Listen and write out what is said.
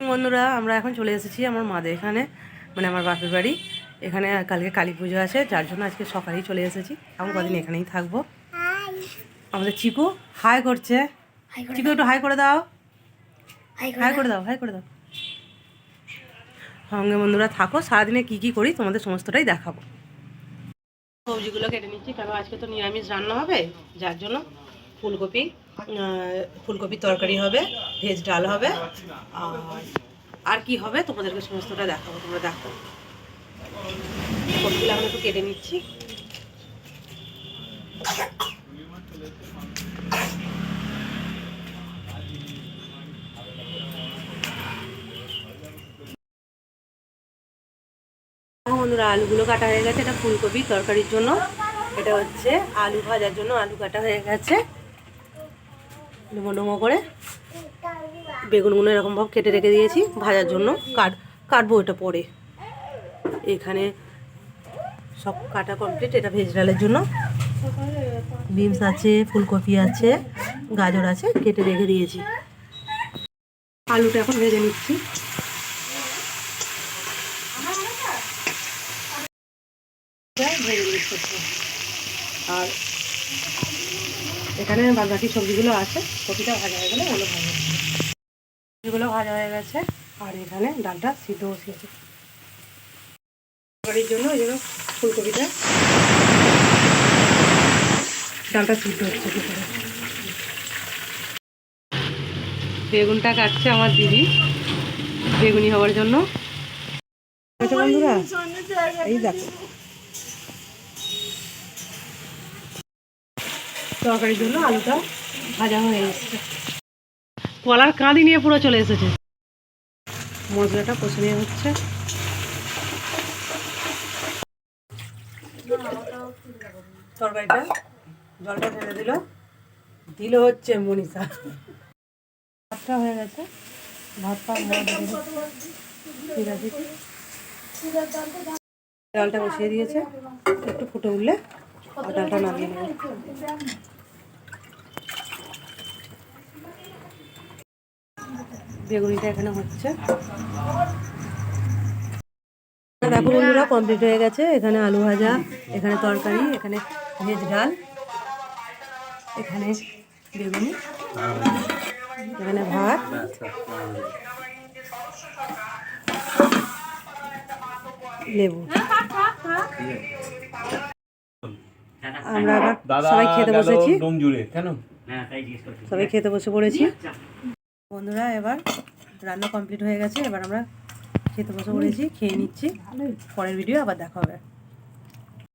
বন্ধুরা আমরা এখন চলে এসেছি আমার মাদের এখানে মানে আমার বাপের বাড়ি। এখানে কালকে কালী পুজো আছে যার জন্য আজকে সকালেই চলে এসেছি। আমি কদিন এখানেই থাকব। আমাদের চিকু হাই করছে। চিকু একটু হাই করে দাও। হাই করে দাও। হাই করে দাও। সঙ্গে বন্ধুরা থাকো সারাদিনে কি কি করি তোমাদের সমস্তটাই দেখাবো। সবজিগুলো কেটে নিচ্ছি কারণ আজকে তো নিরামিষ রান্না হবে যার জন্য ফুলকপি ফুলকপির তরকারি হবে, ভেজ ডাল হবে, আর আর কি হবে তোমাদেরকে সমস্তটা দেখাবো, তোমরা দেখো। এখন একটু কেটে নিচ্ছি। বন্ধুরা, আলুগুলো কাটা হয়ে গেছে। এটা ফুলকপি তরকারির জন্য। এটা হচ্ছে আলু ভাজার জন্য আলু কাটা হয়ে গেছে। ডুমো ডুমো করে বেগুনগুলো এরকমভাবে কেটে রেখে দিয়েছি ভাজার জন্য। কাট, কাটবো এটা পরে। এখানে সব কাটা কমপ্লিট এটা ভেজ ডালের জন্য। বিনস আছে, ফুলকপি আছে, গাজর আছে, কেটে রেখে দিয়েছি। আলুটা এখন ভেজে নিচ্ছি। আর এখানে বাদ বাকি সবজিগুলো আছে কপিটা ভাজা হয়ে গেলে ওগুলো ভাজা হবে সবজিগুলো ভাজা হয়ে গেছে আর এখানে ডালটা সিদ্ধ বসিয়েছে তরকারির জন্য ওই জন্য ফুলকপিটা। ডালটা সিদ্ধ হচ্ছে বেগুনটা কাটছে আমার দিদি বেগুনি হওয়ার জন্য। বন্ধুরা? এই দেখো। তরকারির জন্য আলুটা ভাজা হয়ে এসেছে। কলার কাঁদি নিয়ে পুরো চলে এসেছে। মশলাটা কষে হচ্ছে। তরকারিটা জলটা হচ্ছে মনীষা। ভাতটা হয়ে গেছে। ঠিক আছে। ডালটা বসিয়ে দিয়েছে। একটু ফুটে উঠলে ডালটা নামিয়ে নেবে। বেগুনিটা এখানে হচ্ছে। দেখো বন্ধুরা কমপ্লিট হয়ে গেছে। এখানে আলু ভাজা এখানে তরকারি এখানে ভেজ ডাল এখানে বেগুনি এখানে ভাত। লেবু। আমরা আবার সবাই খেতে বসেছি। ডোম জুড়ে কেন? সবাই খেতে বসে পড়েছি। বন্ধুরা, এবার রান্না কমপ্লিট হয়ে গেছে। এবার আমরা খেতে বসে করেছি খেয়ে নিচ্ছি। পরের ভিডিও আবার দেখা হবে।